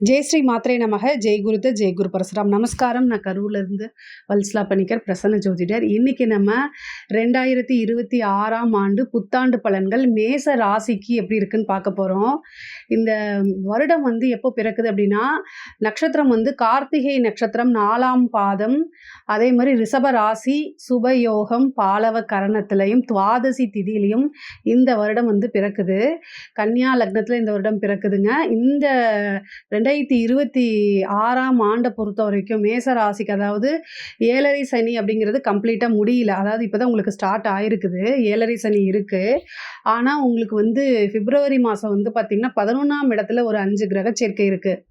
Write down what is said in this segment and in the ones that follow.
ஜெய் ஸ்ரீ நமக. ஜெய் ஜெய்குரு ஜெய் குரு பரசுராம். நமஸ்காரம். நான் கரூர்லேருந்து வல்ஸ்லா பணிக்கர் பிரசன்ன ஜோதிடர். இன்னைக்கு நம்ம ரெண்டாயிரத்தி இருபத்தி ஆறாம் ஆண்டு புத்தாண்டு பலன்கள் மேச ராசிக்கு எப்படி இருக்குன்னு பார்க்க போகிறோம் இந்த வருடம் வந்து எப்போ பிறக்குது அப்படின்னா நட்சத்திரம் வந்து கார்த்திகை நட்சத்திரம் நாலாம் பாதம். அதே மாதிரி ரிஷப ராசி சுபயோகம் பாலவ கரணத்திலையும் துவாதசி திதியிலையும் இந்த வருடம் வந்து பிறக்குது. கன்னியா லக்னத்தில் இந்த வருடம் பிறக்குதுங்க. இந்த ரெண்டாயிரத்தி இருபத்தி ஆறாம் ஆண்டை பொறுத்த வரைக்கும் மேச ராசிக்கு அதாவது ஏழரை சனி அப்படிங்கிறது கம்ப்ளீட்டாக முடியல. அதாவது இப்போ தான் உங்களுக்கு ஸ்டார்ட் ஆயிருக்குது. ஏழரை சனி இருக்குது ஆனால் உங்களுக்கு வந்து பிப்ரவரி மாதம் வந்து பார்த்திங்கன்னா பதினொன்றாம் இடத்துல ஒரு அஞ்சு கிரக சேர்க்கை இருக்குது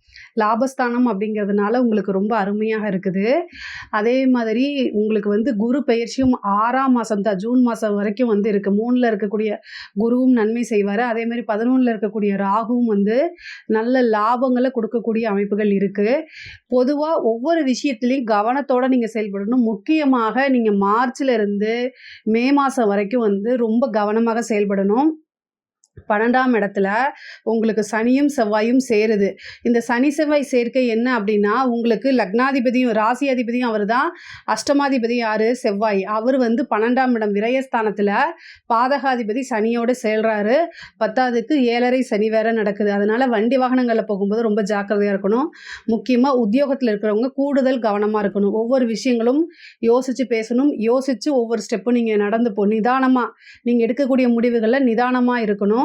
லாபஸ்தானம் அப்படிங்கிறதுனால உங்களுக்கு ரொம்ப அருமையாக இருக்குது. அதே மாதிரி உங்களுக்கு வந்து குரு பயிற்சியும் ஆறாம் மாதம் தான் ஜூன் மாதம் வரைக்கும் வந்து இருக்குது மூணில் இருக்கக்கூடிய குருவும் நன்மை செய்வார். அதே மாதிரி பதினொன்றில் இருக்கக்கூடிய ராகுவும் வந்து நல்ல லாபங்களை கொடுக்கக்கூடிய அமைப்புகள் இருக்குது பொதுவாக ஒவ்வொரு விஷயத்துலையும் கவனத்தோடு நீங்கள் செயல்படணும். முக்கியமாக நீங்கள் மார்ச்சில் இருந்து மே மாதம் வரைக்கும் வந்து ரொம்ப கவனமாக செயல்படணும். பன்னெண்டாம் இடத்துல உங்களுக்கு சனியும் செவ்வாயும் சேருது. இந்த சனி செவ்வாய் சேர்க்கை என்ன அப்படின்னா உங்களுக்கு லக்னாதிபதியும் ராசி அதிபதியும் அவர் தான் அஷ்டமாதிபதி யார்? செவ்வாய். அவர் வந்து பன்னெண்டாம் இடம் விரயஸ்தானத்தில் பாதகாதிபதி சனியோடு செயல்றாரு. பத்தாவதுக்கு ஏழரை சனி வேற நடக்குது. அதனால் வண்டி வாகனங்களில் போகும்போது ரொம்ப ஜாக்கிரதையாக இருக்கணும். முக்கியமாக உத்தியோகத்தில் இருக்கிறவங்க கூடுதல் கவனமாக இருக்கணும். ஒவ்வொரு விஷயங்களும் யோசித்து பேசணும். யோசித்து ஒவ்வொரு ஸ்டெப்பும் நீங்கள் நடந்து போ நிதானமாக நீங்கள் எடுக்கக்கூடிய முடிவுகளில் நிதானமாக இருக்கணும்.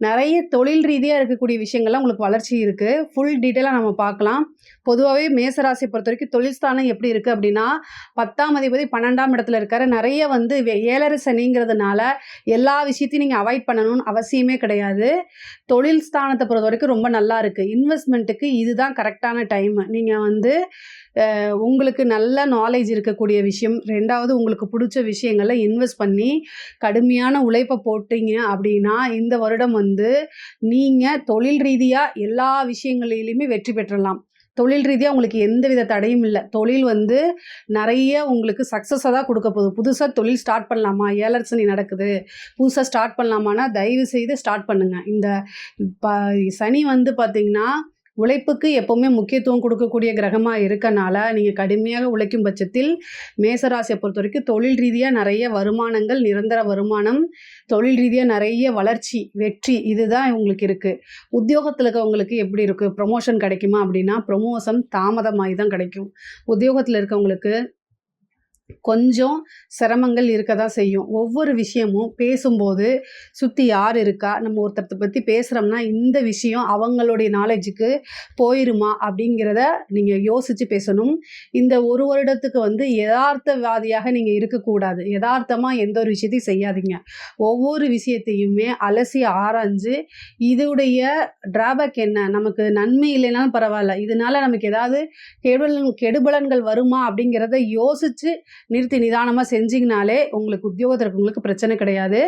நிறைய தொழில் ரீதியாக இருக்கக்கூடிய விஷயங்கள்லாம் உங்களுக்கு வளர்ச்சி இருக்குது ஃபுல் டீட்டெயிலாக நம்ம பார்க்கலாம். பொதுவாகவே மேசராசியை பொறுத்த வரைக்கும் தொழில் ஸ்தானம் எப்படி இருக்குது அப்படின்னா பத்தாம் அதிபதி பன்னெண்டாம் இடத்துல இருக்காரு. நிறைய வந்து வே- ஏழரை சனிங்கிறதுனால எல்லா விஷயத்தையும் நீங்கள் அவாய்ட் பண்ணணும்னு அவசியமே கிடையாது. தொழில் ஸ்தானத்தை பொறுத்த வரைக்கும் ரொம்ப நல்லா இருக்குது இன்வெஸ்ட்மெண்ட்டுக்கு இதுதான் கரெக்டான டைம் நீங்கள் வந்து உங்களுக்கு நல்ல நாலேஜ் இருக்கக்கூடிய விஷயம். ரெண்டாவது உங்களுக்கு பிடிச்ச விஷயங்களை இன்வெஸ்ட் பண்ணி கடுமையான உழைப்பை போட்டீங்க அப்படின்னா இந்த வருடம் வந்து வந்து நீங்கள் தொழில் ரீதியாக எல்லா விஷயங்களிலுமே வெற்றி பெற்றலாம். தொழில் ரீதியாக உங்களுக்கு எந்த வித தடையும் இல்லை. தொழில் வந்து நிறைய உங்களுக்கு சக்ஸஸாக தான் கொடுக்க போகுது. புதுசாக தொழில் ஸ்டார்ட் பண்ணலாமா? ஏலர்சனி நடக்குது. புதுசாக ஸ்டார்ட் பண்ணலாமான்னா தயவு செய்து ஸ்டார்ட் பண்ணுங்கள் இந்த ப சனி வந்து பார்த்திங்கன்னா உழைப்புக்கு எப்போவுமே முக்கியத்துவம் கொடுக்கக்கூடிய கிரகமாக இருக்கனால நீங்கள் கடுமையாக உழைக்கும் பட்சத்தில் மேசராசியை பொறுத்த வரைக்கும் தொழில் ரீதியாக நிறைய வருமானங்கள் நிரந்தர வருமானம் தொழில் ரீதியாக நிறைய வளர்ச்சி வெற்றி இதுதான் உங்களுக்கு இருக்குது உத்தியோகத்தில் இருக்கவங்களுக்கு எப்படி இருக்குது ப்ரொமோஷன் கிடைக்குமா அப்படின்னா ப்ரொமோஷன் தாமதமாகி தான் கிடைக்கும். உத்தியோகத்தில் இருக்கவங்களுக்கு கொஞ்சம் சிரமங்கள் இருக்க தான் செய்யும். ஒவ்வொரு விஷயமும் பேசும்போது சுற்றி யார் இருக்கா நம்ம ஒருத்தரத்தை பற்றி பேசுகிறோம்னா இந்த விஷயம் அவங்களுடைய நாலேஜுக்கு போயிருமா அப்படிங்கிறத நீங்கள் யோசித்து பேசணும். இந்த ஒரு வருடத்துக்கு வந்து யதார்த்தவாதியாக நீங்கள் இருக்கக்கூடாது. யதார்த்தமாக எந்த ஒரு விஷயத்தையும் செய்யாதீங்க. ஒவ்வொரு விஷயத்தையுமே அலசி ஆராய்ஞ்சு இதோடைய டிராபேக் என்ன? நமக்கு நன்மை இல்லைனாலும் பரவாயில்ல. இதனால நமக்கு ஏதாவது கெடுபலன் கெடுபலன்கள் வருமா அப்படிங்கிறத யோசித்து நிறுத்தி நிதானமாக செஞ்சிங்கனாலே உங்களுக்கு உத்தியோகத்தில் இருக்கவங்களுக்கு பிரச்சனை கிடையாது.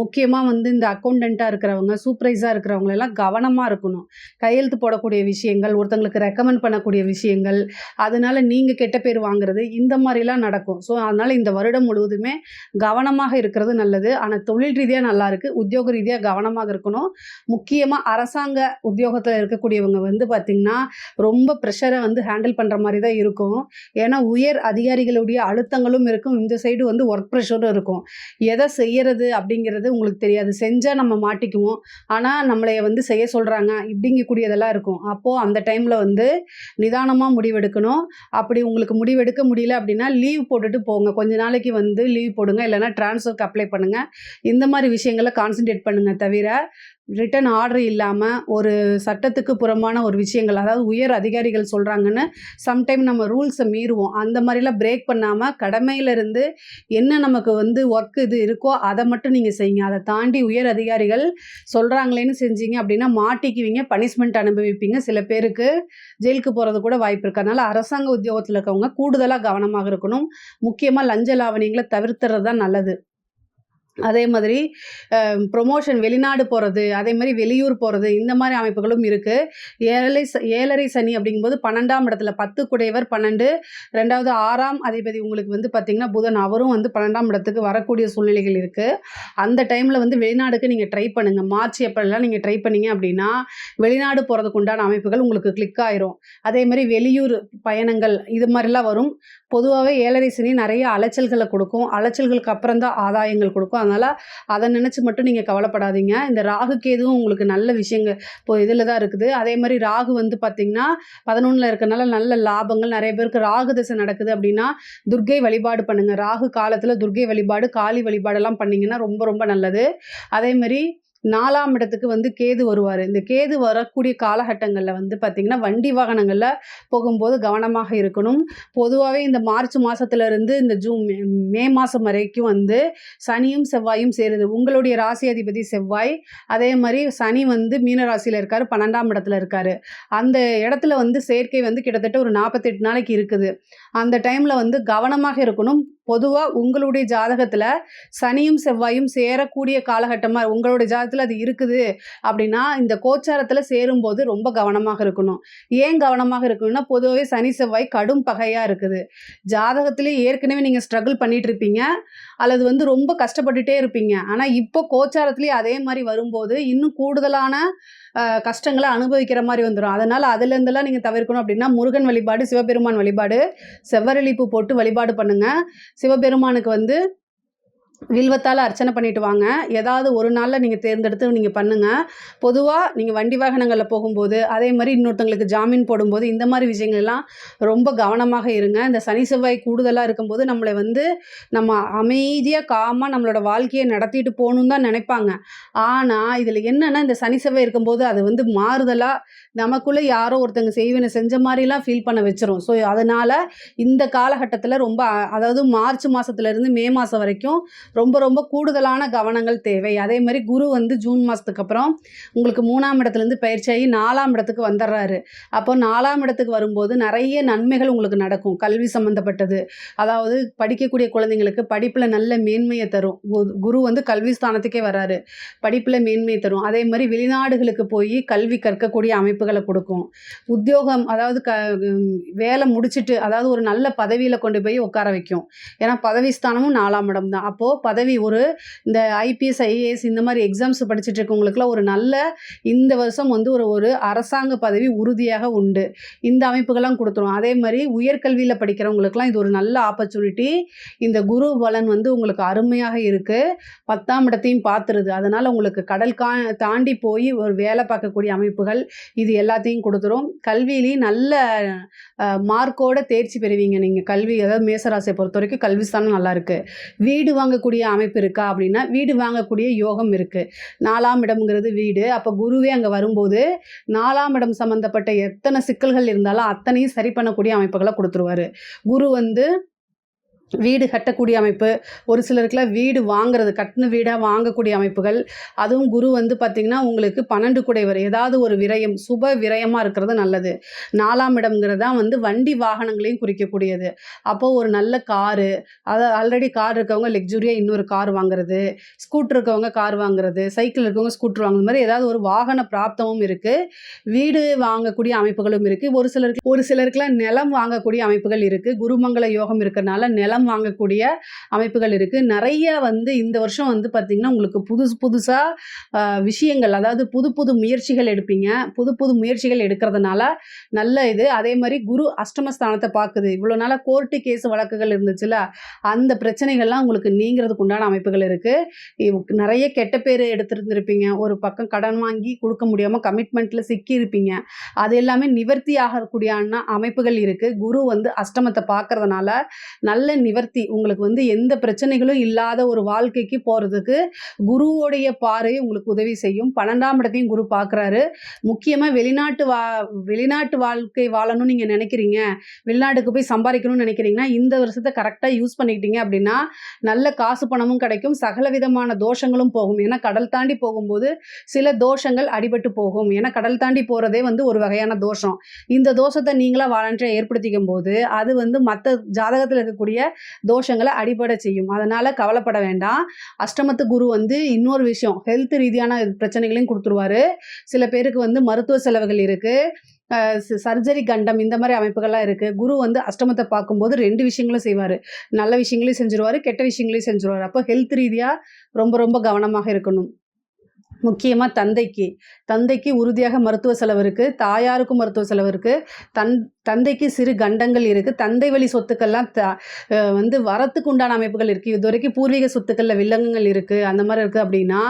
முக்கியமாக வந்து இந்த அக்கௌண்டண்ட்டாக இருக்கிறவங்க சூப்பர்வைஸாக இருக்கிறவங்க எல்லாம் கவனமாக இருக்கணும். கையெழுத்து போடக்கூடிய விஷயங்கள் ஒருத்தங்களுக்கு ரெக்கமெண்ட் பண்ணக்கூடிய விஷயங்கள் அதனால நீங்கள் கெட்ட பேர் வாங்குறது இந்த மாதிரிலாம் நடக்கும். ஸோ அதனால் இந்த வருடம் முழுவதுமே கவனமாக இருக்கிறது நல்லது. ஆனால் தொழில் ரீதியாக நல்லாயிருக்கு உத்தியோக ரீதியாக கவனமாக இருக்கணும். முக்கியமாக அரசாங்க உத்தியோகத்தில் இருக்கக்கூடியவங்க வந்து பார்த்திங்கன்னா ரொம்ப ப்ரெஷரை வந்து ஹேண்டில் பண்ணுற மாதிரி தான் இருக்கும். ஏன்னா உயர் அதிகாரிகளுடைய அழுத்தம் அழுத்தங்களும் இருக்கும். இந்த சைடு வந்து ஒர்க் ப்ரெஷரும் இருக்கும். எதை செய்யறது அப்படிங்கிறது உங்களுக்கு தெரியாது. செஞ்சால் நம்ம மாட்டிக்குவோம். ஆனால் நம்மளைய வந்து செய்ய சொல்கிறாங்க இப்படிங்கக்கூடியதெல்லாம் இருக்கும். அப்போது அந்த டைமில் வந்து நிதானமாக முடிவெடுக்கணும். அப்படி உங்களுக்கு முடிவெடுக்க முடியல அப்படின்னா லீவ் போட்டுட்டு போங்க. கொஞ்ச நாளைக்கு வந்து லீவ் போடுங்க. இல்லைன்னா டிரான்ஸ்ஃபருக்கு அப்ளை பண்ணுங்கள் இந்த மாதிரி விஷயங்களை கான்சென்ட்ரேட் பண்ணுங்கள் தவிர ரிட்டன் ஆர்டர் இல்லாமல் ஒரு சட்டத்துக்கு புறம்பான ஒரு விஷயங்கள் அதாவது உயர் அதிகாரிகள் சொல்கிறாங்கன்னு சம்டைம் நம்ம ரூல்ஸை மீறுவோம். அந்த மாதிரிலாம் பிரேக் பண்ணாமல் கடமையிலிருந்து என்ன நமக்கு வந்து ஒர்க் இது இருக்கோ அதை மட்டும் நீங்கள் செய்யுங்க. அதை தாண்டி உயர் அதிகாரிகள் சொல்கிறாங்களேன்னு செஞ்சீங்க அப்படின்னா மாட்டிக்குவீங்க பனிஷ்மெண்ட் அனுபவிப்பீங்க. சில பேருக்கு ஜெயிலுக்கு போகிறது கூட வாய்ப்பு இருக்கு. அதனால் அரசாங்க உத்தியோகத்தில் இருக்கவங்க கூடுதலாக கவனமாக இருக்கணும். முக்கியமாக லஞ்ச லாவணியங்களை தவிர்த்துறது தான் நல்லது. அதே மாதிரி ப்ரொமோஷன் வெளிநாடு போகிறது அதே மாதிரி வெளியூர் போகிறது இந்த மாதிரி அமைப்புகளும் இருக்குது ஏழரை ச ஏழரை சனி அப்படிங்கும்போது பன்னெண்டாம் இடத்துல பத்து குடையவர் பன்னெண்டு ரெண்டாவது ஆறாம் அதிபதி உங்களுக்கு வந்து பார்த்திங்கன்னா புதன் அவரும் வந்து பன்னெண்டாம் இடத்துக்கு வரக்கூடிய சூழ்நிலைகள் இருக்குது அந்த டைமில் வந்து வெளிநாடுக்கு நீங்கள் ட்ரை பண்ணுங்கள் மார்ச் ஏப்ரல்லாம் நீங்கள் ட்ரை பண்ணீங்க அப்படின்னா வெளிநாடு போகிறதுக்கு உண்டான அமைப்புகள் உங்களுக்கு கிளிக் ஆயிரும். அதே மாதிரி வெளியூர் பயணங்கள் இது மாதிரிலாம் வரும். பொதுவாகவே ஏழரை சனி நிறைய அலைச்சல்களை கொடுக்கும். அலைச்சல்களுக்கு அப்புறம் தான் ஆதாயங்கள் கொடுக்கும். அதனால் அதை நினச்சி மட்டும் நீங்கள் கவலைப்படாதீங்க. இந்த ராகு கேதுவும் உங்களுக்கு நல்ல விஷயங்கள் இப்போ இதில் தான் இருக்குது. அதே மாதிரி ராகு வந்து பார்த்திங்கன்னா பதினொன்றில் இருக்கிறனால நல்ல லாபங்கள் நிறைய பேருக்கு ராகு தசை நடக்குது அப்படின்னா துர்க்கை வழிபாடு பண்ணுங்கள் ராகு காலத்தில் துர்க்கை வழிபாடு காளி வழிபாடெல்லாம் பண்ணிங்கன்னா ரொம்ப ரொம்ப நல்லது. அதே மாதிரி நாலாம் இடத்துக்கு வந்து கேது வருவார். இந்த கேது வரக்கூடிய காலகட்டங்களில் வந்து பார்த்திங்கன்னா வண்டி வாகனங்களில் போகும்போது கவனமாக இருக்கணும். பொதுவாகவே இந்த மார்ச் மாதத்துலேருந்து இந்த ஜூன் மே- மே மாதம் வரைக்கும் வந்து சனியும் செவ்வாயும் சேருது. உங்களுடைய ராசி அதிபதி செவ்வாய் அதே மாதிரி சனி வந்து மீன ராசியில் இருக்கார் பன்னெண்டாம் இடத்துல இருக்கார். அந்த இடத்துல வந்து சேர்க்கை வந்து கிட்டத்தட்ட ஒரு நாற்பத்தெட்டு நாளைக்கு இருக்குது. அந்த டைமில் வந்து கவனமாக இருக்கணும். பொதுவாக உங்களுடைய ஜாதகத்தில் சனியும் செவ்வாயும் சேரக்கூடிய காலகட்டமாக உங்களுடைய ஜாதகத்தில் அது இருக்குது அப்படின்னா இந்த கோச்சாரத்தில் சேரும்போது ரொம்ப கவனமாக இருக்கணும். ஏன் கவனமாக இருக்கணும்னா பொதுவாகவே சனி செவ்வாய் கடும் பகையாக இருக்குது. ஜாதகத்திலே ஏற்கனவே நீங்கள் ஸ்ட்ரகிள் பண்ணிட்டு இருப்பீங்க அல்லது வந்து ரொம்ப கஷ்டப்பட்டுட்டே இருப்பீங்க. ஆனால் இப்போ கோச்சாரத்துலேயே அதே மாதிரி வரும்போது இன்னும் கூடுதலான கஷ்டங்களை அனுபவிக்கிற மாதிரி வந்துடும் அதனால் அதுலேருந்துலாம் நீங்கள் தவிர்க்கணும் அப்படின்னா முருகன் வழிபாடு சிவபெருமான் வழிபாடு செவ்வரளிப்பு போட்டு வழிபாடு பண்ணுங்கள் சிவபெருமானுக்கு வந்து வில்வத்தால் அர்ச்சனை பண்ணிட்டு வாங்க. ஏதாவது ஒரு நாளில் நீங்கள் தேர்ந்தெடுத்து நீங்கள் பண்ணுங்கள் பொதுவாக நீங்கள் வண்டி வாகனங்களில் போகும்போது அதே மாதிரி இன்னொருத்தங்களுக்கு ஜாமீன் போடும்போது இந்த மாதிரி விஷயங்கள் எல்லாம் ரொம்ப கவனமாக இருங்க. இந்த சனி செவ்வாய் கூடுதலாக இருக்கும்போது நம்மளை வந்து நம்ம அமைதியாக காமாக நம்மளோட வாழ்க்கையை நடத்திட்டு போகணுன்னு தான் நினைப்பாங்க. ஆனால் இதில் என்னென்னா இந்த சனி செவ்வாய் இருக்கும்போது அது வந்து மாறுதலாக நமக்குள்ளே யாரோ ஒருத்தங்க செய்வினை செஞ்ச மாதிரிலாம் ஃபீல் பண்ண வச்சிரும். ஸோ அதனால் இந்த காலகட்டத்தில் ரொம்ப அதாவது மார்ச் மாதத்துலேருந்து மே மாதம் வரைக்கும் ரொம்ப ரொம்ப கூடுதலான கவனங்கள் தேவை. அதே மாதிரி குரு வந்து ஜூன் மாதத்துக்கு அப்புறம் உங்களுக்கு மூணாம் இடத்துலேருந்து பயிற்சியாகி நாலாம் இடத்துக்கு வந்துடுறாரு. அப்போ நாலாம் இடத்துக்கு வரும்போது நிறைய நன்மைகள் உங்களுக்கு நடக்கும். கல்வி சம்மந்தப்பட்டது அதாவது படிக்கக்கூடிய குழந்தைங்களுக்கு படிப்பில் நல்ல மேன்மையை தரும். கு- குரு வந்து கல்வி ஸ்தானத்துக்கே வராரு. படிப்பில் மேன்மையை தரும். அதே மாதிரி வெளிநாடுகளுக்கு போய் கல்வி கற்கக்கூடிய அமைப்புகளை கொடுக்கும். உத்தியோகம் அதாவது க வேலை முடிச்சிட்டு அதாவது ஒரு நல்ல பதவியில் கொண்டு போய் உட்கார வைக்கும். ஏன்னா பதவி ஸ்தானமும் நாலாம் இடம் தான். அப்போது பதவி ஒரு இந்த ஐபிஎஸ் ஐஏஎஸ் இந்த மாதிரி எக்ஸாம்ஸ் படிச்சுட்டு இருக்கவங்களுக்குலாம் ஒரு நல்ல இந்த வருஷம் வந்து ஒரு ஒரு அரசாங்க பதவி உறுதியாக உண்டு. இந்த அமைப்புகள்லாம் கொடுத்துரும். அதே மாதிரி உயர்கல்வியில் படிக்கிறவங்களுக்குலாம் இது ஒரு நல்ல ஆப்பர்ச்சுனிட்டி இந்த குரு பலன் வந்து உங்களுக்கு அருமையாக இருக்குது பத்தாம் இடத்தையும் பார்த்துருது. அதனால் உங்களுக்கு கடல் கா தாண்டி போய் ஒரு வேலை பார்க்கக்கூடிய அமைப்புகள் இது எல்லாத்தையும் கொடுத்துரும். கல்வியிலையும் நல்ல மார்க்கோட தேர்ச்சி பெறுவீங்க நீங்கள் கல்வி அதாவது மேசராசியை பொறுத்த வரைக்கும் கல்வி ஸ்தானம் நல்லா இருக்குது வீடு வாங்கக்கூடிய அமைப்பு இருக்கா அப்படின்னா வீடு வாங்கக்கூடிய யோகம் இருக்குது நாலாம் இடம்ங்கிறது வீடு. அப்போ குருவே அங்கே வரும்போது நாலாம் இடம் சம்மந்தப்பட்ட எத்தனை சிக்கல்கள் இருந்தாலும் அத்தனையும் சரி பண்ணக்கூடிய அமைப்புகளை கொடுத்துருவாரு. குரு வந்து வீடு கட்டக்கூடிய அமைப்பு ஒரு சிலருக்குலாம் வீடு வாங்குறது கட்டின வீடாக வாங்கக்கூடிய அமைப்புகள். அதுவும் குரு வந்து பார்த்திங்கன்னா உங்களுக்கு பன்னெண்டு குடைவர் ஏதாவது ஒரு விரயம் சுப விரயமாக இருக்கிறது நல்லது. நாலாம் இடம்ங்கிறது தான் வந்து வண்டி வாகனங்களையும் குறிக்கக்கூடியது. அப்போது ஒரு நல்ல காரு அதாவது ஆல்ரெடி கார் இருக்கவங்க லக்ஸுரியாக இன்னொரு கார் வாங்குறது ஸ்கூட்டர் இருக்கவங்க கார் வாங்குறது சைக்கிள் இருக்கவங்க ஸ்கூட்டர் வாங்குறது மாதிரி ஏதாவது ஒரு வாகன பிராப்தமும் இருக்குது வீடு வாங்கக்கூடிய அமைப்புகளும் இருக்குது ஒரு சிலருக்கு ஒரு சிலருக்குலாம் நிலம் வாங்கக்கூடிய அமைப்புகள் இருக்குது குருமங்கள யோகம் இருக்கிறனால நிலம் வாங்கக்கூடிய அமைப்புகள் இருக்குது நிறைய வந்து இந்த வருஷம் வந்து பார்த்திங்கன்னா உங்களுக்கு புதுசு புதுசாக விஷயங்கள் அதாவது புது புது முயற்சிகள் எடுப்பீங்க. புது புது முயற்சிகள் எடுக்கிறதுனால நல்ல இது. அதே மாதிரி குரு அஷ்டமஸ்தானத்தை பார்க்குது இவ்வளோ நாளாக கோர்ட்டு கேஸ் வழக்குகள் இருந்துச்சுல்ல அந்த பிரச்சனைகள்லாம் உங்களுக்கு நீங்கிறதுக்கு உண்டான அமைப்புகள் இருக்குது நிறைய கெட்ட பேர் எடுத்துருந்துருப்பீங்க. ஒரு பக்கம் கடன் வாங்கி கொடுக்க முடியாமல் கமிட்மெண்ட்டில் சிக்கியிருப்பீங்க. அது எல்லாமே நிவர்த்தி ஆகக்கூடிய அமைப்புகள் இருக்குது குரு வந்து அஷ்டமத்தை பார்க்கறதுனால நல்ல நிவர்த்தி. உங்களுக்கு வந்து எந்த பிரச்சனைகளும் இல்லாத ஒரு வாழ்க்கைக்கு போகிறதுக்கு குருவோடைய பாறை உங்களுக்கு உதவி செய்யும். பன்னெண்டாம் இடத்தையும் குரு பார்க்குறாரு. முக்கியமாக வெளிநாட்டு வா வெளிநாட்டு வாழ்க்கை வாழணும்னு நீங்கள் நினைக்கிறீங்க. வெளிநாட்டுக்கு போய் சம்பாதிக்கணும்னு நினைக்கிறீங்கன்னா இந்த வருஷத்தை கரெக்டாக யூஸ் பண்ணிக்கிட்டீங்க அப்படின்னா நல்ல காசு பணமும் கிடைக்கும். சகல விதமான தோஷங்களும் போகும். ஏன்னா கடல் தாண்டி போகும்போது சில தோஷங்கள் அடிபட்டு போகும். ஏன்னா கடல் தாண்டி போகிறதே வந்து ஒரு வகையான தோஷம். இந்த தோஷத்தை நீங்களாக வாலண்டியாக ஏற்படுத்திக்கும் போது அது வந்து மற்ற ஜாதகத்தில் இருக்கக்கூடிய தோஷங்களை அடிபட செய்யும். அதனால கவலைப்பட வேண்டாம். அஷ்டமத்து குரு வந்து இன்னொரு விஷயம், ஹெல்த் ரீதியான பிரச்சனைகளையும் கொடுத்துருவாரு சில பேருக்கு வந்து மருத்துவ செலவுகள் இருக்கு. சர்ஜரி கண்டம் இந்த மாதிரி அமைப்புகள்லாம் இருக்குது குரு வந்து அஷ்டமத்தை பார்க்கும்போது ரெண்டு விஷயங்களும் செய்வார் நல்ல விஷயங்களையும் செஞ்சுருவார் கெட்ட விஷயங்களையும் செஞ்சுருவார் அப்போ ஹெல்த் ரீதியாக ரொம்ப ரொம்ப கவனமாக இருக்கணும். முக்கியமாக தந்தைக்கு. தந்தைக்கு உறுதியாக மருத்துவ செலவு இருக்குது தாயாருக்கும் மருத்துவ செலவு இருக்குது தன் தந்தைக்கு சிறு கண்டங்கள் இருக்குது தந்தை வழி சொத்துக்கள்லாம் த வந்து வரத்துக்கு உண்டான அமைப்புகள் இது இதுவரைக்கும் பூர்வீக சொத்துக்களில் வில்லங்கங்கள் இருக்குது அந்த மாதிரி இருக்குது அப்படின்னா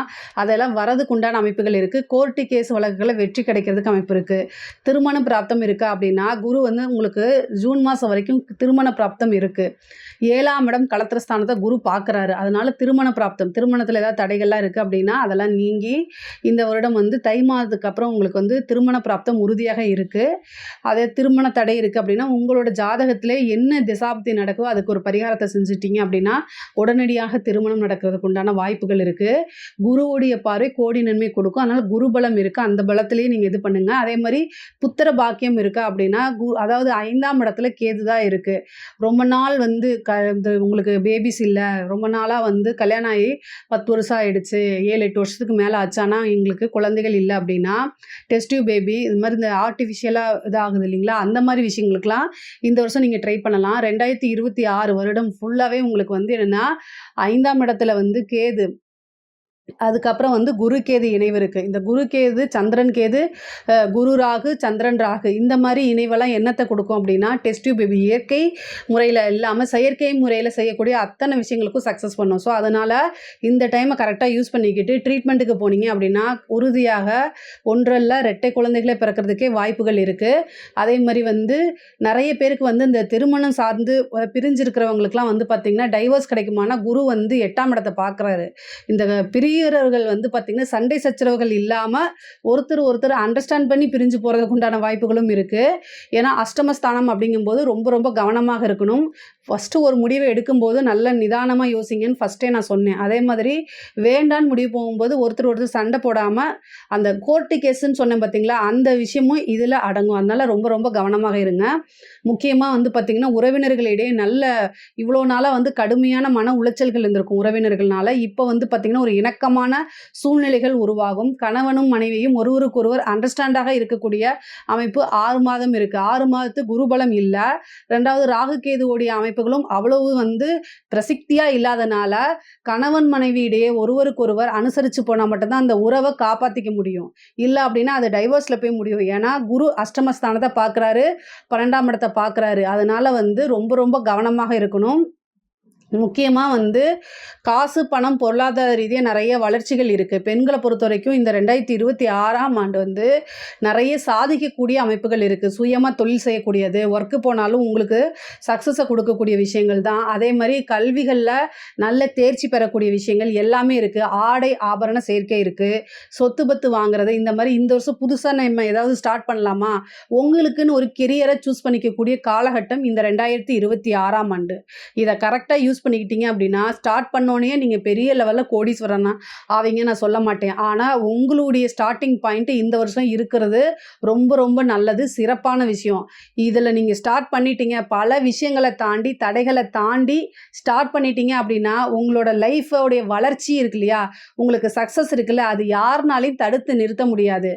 அதெல்லாம் வரதுக்கு உண்டான அமைப்புகள் இருக்குது கோர்ட்டு கேஸ் வழக்குகளை வெற்றி கிடைக்கிறதுக்கு அமைப்பு இருக்குது திருமண பிராப்தம் இருக்கா அப்படின்னா குரு வந்து உங்களுக்கு ஜூன் மாதம் வரைக்கும் திருமண பிராப்தம் இருக்குது ஏழாம் இடம் களத்திரஸ்தானத்த குரு பார்க்குறாரு. அதனால் திருமண பிராப்தம். திருமணத்தில் ஏதாவது தடைகள்லாம் இருக்குது அப்படின்னா அதெல்லாம் நீங்கி இந்த வருடம் வந்து தை மாதத்துக்கு அப்புறம் உங்களுக்கு வந்து திருமண பிராப்தம் உறுதியாக இருக்குது அதே திருமண தடை இருக்குது அப்படின்னா உங்களோட ஜாதகத்திலே என்ன திசாபுத்தி நடக்குதோ அதுக்கு ஒரு பரிகாரத்தை செஞ்சுட்டீங்க அப்படின்னா உடனடியாக திருமணம் நடக்கிறதுக்கு உண்டான வாய்ப்புகள் இருக்குது குருவுடைய பார்வை கோடி நன்மை கொடுக்கும். அதனால் குரு பலம் இருக்குது அந்த பலத்திலேயே நீங்கள் இது பண்ணுங்க. அதே மாதிரி புத்திர பாக்கியம் இருக்கா அப்படின்னா கு அதாவது ஐந்தாம் இடத்துல கேது தான் ரொம்ப நாள் வந்து க உங்களுக்கு பேபிஸ் இல்லை ரொம்ப நாளாக வந்து கல்யாணம் ஆகி 10 வருஷம் ஆகிடுச்சு ஏழு எட்டு வருஷத்துக்கு மேலே ஆச்சு. எங்களுக்கு குழந்தைகள் இல்லை அப்படின்னா டெஸ்ட் பேபி இது மாதிரி இந்த ஆர்டிஃபிஷியலாக இதாகுது இல்லைங்களா? அந்த மாதிரி மாதிரி விஷயங்களுக்கெல்லாம் இந்த வருஷம் நீங்க ட்ரை பண்ணலாம். 2026 வருடம் ஃபுல்லாவே உங்களுக்கு வந்து என்னென்னா ஐந்தாம் இடத்துல வந்து கேது. அதுக்கப்புறம் வந்து குரு, கேது இணைவு இருக்குது இந்த குரு, கேது, சந்திரன், கேது, குரு, ராகு, சந்திரன், ராகு இந்த மாதிரி இணைவெல்லாம் என்னத்தை கொடுக்கும் அப்படின்னா டெஸ்ட் டியூப் பேபி இயற்கை முறையில் இல்லாமல் செயற்கை முறையில் செய்யக்கூடிய அத்தனை விஷயங்களுக்கும் சக்ஸஸ் பண்ணும். ஸோ, அதனால் இந்த டைமை கரெக்டாக யூஸ் பண்ணிக்கிட்டு ட்ரீட்மெண்ட்டுக்கு போனீங்க அப்படின்னா உறுதியாக 1 இல்ல 2 குழந்தைகளே பிறக்கிறதுக்கே வாய்ப்புகள் இருக்குது அதே மாதிரி வந்து நிறைய பேருக்கு வந்து இந்த திருமணம் சார்ந்து பிரிஞ்சிருக்கிறவங்களுக்குலாம் வந்து பார்த்திங்கன்னா டைவர்ஸ் கிடைக்குமானா, குரு வந்து எட்டாம் இடத்தை பார்க்குறாரு. இந்த வீரர்கள் வந்து பார்த்தீங்கன்னா, சண்டை சச்சரவுகள் இல்லாமல் ஒருத்தர் ஒருத்தர் அண்டர்ஸ்டாண்ட் பண்ணி பிரிஞ்சு போகிறதுக்கு உண்டான வாய்ப்புகளும் இருக்குது ஏன்னா, அஷ்டமஸ்தானம் அப்படிங்கும்போது ரொம்ப ரொம்ப கவனமாக இருக்கணும். ஃபஸ்ட்டு ஒரு முடிவை எடுக்கும்போது நல்ல நிதானமாக யோசிங்கன்னு ஃபஸ்ட்டே நான் சொன்னேன். அதே மாதிரி வேண்டான்னு முடிவு போகும்போது ஒருத்தர் ஒருத்தர் சண்டை போடாமல் அந்த கோர்ட்டு கேஸுன்னு சொன்னேன் பார்த்தீங்களா? அந்த விஷயமும் இதில் அடங்கும். அதனால் ரொம்ப ரொம்ப கவனமாக இருங்க. முக்கியமாக வந்து பார்த்தீங்கன்னா, உறவினர்களிடையே நல்ல இவ்வளோ நாளாக வந்து கடுமையான மன உளைச்சல்கள் இருந்திருக்கும் உறவினர்கள்னால. இப்போ வந்து பார்த்தீங்கன்னா, ஒரு இணக்கம் இணக்கமான சூழ்நிலைகள் உருவாகும். கணவனும், மனைவியும் ஒருவருக்கொருவர் அண்டர்ஸ்டாண்டாக இருக்கக்கூடிய அமைப்பு ஆறு மாதம் இருக்குது ஆறு மாதத்து குருபலம் இல்லை ரெண்டாவது ராகு, கேதுவோடைய அமைப்புகளும் அவ்வளவு வந்து பிரசித்தியாக இல்லாதனால, கணவன், மனைவி இடையே ஒருவருக்கொருவர் அனுசரித்து போனால் மட்டும்தான் அந்த உறவை காப்பாற்றிக்க முடியும். இல்லை அப்படின்னா அது டைவர்ஸில் போய் முடியும். ஏன்னா, குரு அஷ்டமஸ்தானத்தை பார்க்குறாரு. பன்னெண்டாம் இடத்தை பார்க்குறாரு. அதனால வந்து ரொம்ப ரொம்ப கவனமாக இருக்கணும். முக்கியமாக வந்து காசு, பணம், பொருளாதார ரீதியாக நிறைய வளர்ச்சிகள் இருக்குது பெண்களை பொறுத்த வரைக்கும் இந்த 2026ஆம் ஆண்டு வந்து நிறைய சாதிக்கக்கூடிய அமைப்புகள் இருக்குது சுயமாக தொழில் செய்யக்கூடியது, ஒர்க்கு போனாலும் உங்களுக்கு சக்ஸஸை கொடுக்கக்கூடிய விஷயங்கள் தான். அதே மாதிரி கல்விகளில் நல்ல தேர்ச்சி பெறக்கூடிய விஷயங்கள் எல்லாமே இருக்குது ஆடை, ஆபரண சேர்க்கை இருக்குது சொத்து பத்து வாங்குறது இந்த மாதிரி இந்த வருஷம் புதுசாக நம்ம ஏதாவது ஸ்டார்ட் பண்ணலாமா? உங்களுக்குன்னு ஒரு கெரியரை சூஸ் பண்ணிக்கக்கூடிய காலகட்டம் இந்த 2026ஆம் ஆண்டு. இதை கரெக்டாக யூஸ் பண்ணிக்கிட்டீங்க அப்படின்னா ஸ்டார்ட் பண்ணோனயே நீங்கள் பெரிய லெவலில் கோடீஸ்வரனா ஆவீங்க நான் சொல்ல மாட்டேன். ஆனால் உங்களுடைய ஸ்டார்டிங் பாயிண்ட்டு இந்த வருஷம் இருக்கிறது ரொம்ப ரொம்ப நல்லது. சிறப்பான விஷயம். இதில் நீங்கள் ஸ்டார்ட் பண்ணிட்டீங்க. பல விஷயங்களை தாண்டி, தடைகளை தாண்டி ஸ்டார்ட் பண்ணிட்டீங்க அப்படின்னா உங்களோட லைஃபோடைய வளர்ச்சி இருக்கு இல்லையா? உங்களுக்கு சக்ஸஸ் இருக்குல்ல, அது யாருனாலையும் தடுத்து நிறுத்த முடியாது.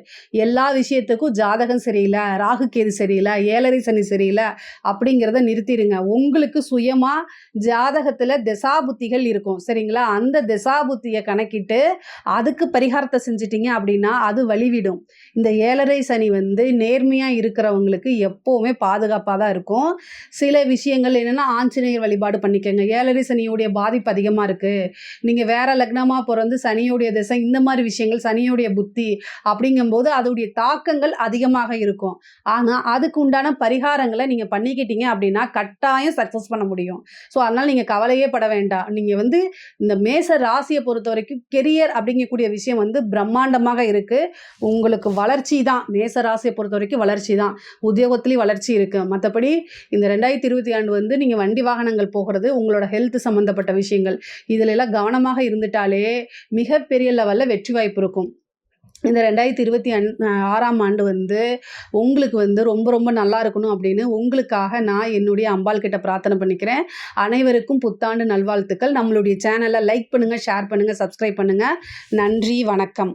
எல்லா விஷயத்துக்கும் ஜாதகம் சரியில்லை ராகு, கேது சரியில்லை ஏழரை சனி சரியில்லை அப்படிங்கிறத நிறுத்திடுங்க. உங்களுக்கு சுயமாக ஜாதக ஜாதகத்துல திசாபுத்திகள் இருக்கும். சரிங்களா? அந்த திசாபுத்தியை கணக்கிட்டு, அதுக்கு பரிகாரத்தை செஞ்சுட்டீங்க அப்படின்னா அது வழிவிடும். இந்த ஏழரை சனி வந்து நேர்மையா இருக்கிறவங்களுக்கு எப்பவுமே பாதுகாப்பாக தான் இருக்கும். சில விஷயங்கள் என்னன்னா, ஆஞ்சநேயர் வழிபாடு பண்ணிக்கோங்க ஏழரை சனியுடைய பாதிப்பு அதிகமா இருக்கு. நீங்க வேற லக்னமா பிறந்து சனியுடைய திசை இந்த மாதிரி விஷயங்கள், சனியுடைய புத்தி அப்படிங்கும்போது அதோடைய தாக்கங்கள் அதிகமாக இருக்கும். ஆனா, அதுக்கு உண்டான பரிகாரங்களை நீங்க பண்ணிக்கிட்டீங்க அப்படின்னா கட்டாயம் சக்சஸ் பண்ண முடியும். ஸோ, அதனால நீங்க கவலையே பட வேண்டாம். நீங்கள் வந்து இந்த மேச ராசியை பொறுத்த வரைக்கும் கெரியர் அப்படிங்கக்கூடிய விஷயம் வந்து பிரம்மாண்டமாக இருக்குது உங்களுக்கு வளர்ச்சி தான். மேச ராசியை பொறுத்த வரைக்கும் வளர்ச்சி தான். உத்தியோகத்துலேயும் வளர்ச்சி இருக்குது மற்றபடி இந்த 2022 வந்து நீங்கள் வண்டி வாகனங்கள் போகிறது உங்களோட ஹெல்த் சம்மந்தப்பட்ட விஷயங்கள். இதிலெல்லாம் கவனமாக இருந்துட்டாலே, மிகப்பெரிய லெவலில் வெற்றி வாய்ப்பு இருக்கும். இந்த ரெண்டாயிரத்தி இருபத்தி அன் ஆறாம் ஆண்டு வந்து உங்களுக்கு வந்து ரொம்ப ரொம்ப நல்லா இருக்கணும் அப்படின்னு உங்களுக்காக நான் என்னுடைய அம்பாள் கிட்ட பிரார்த்தனை பண்ணிக்கிறேன். அனைவருக்கும் புத்தாண்டு நல்வாழ்த்துக்கள். நம்மளுடைய சேனலை லைக் பண்ணுங்கள் ஷேர் பண்ணுங்கள் சப்ஸ்கிரைப் பண்ணுங்கள் நன்றி வணக்கம்.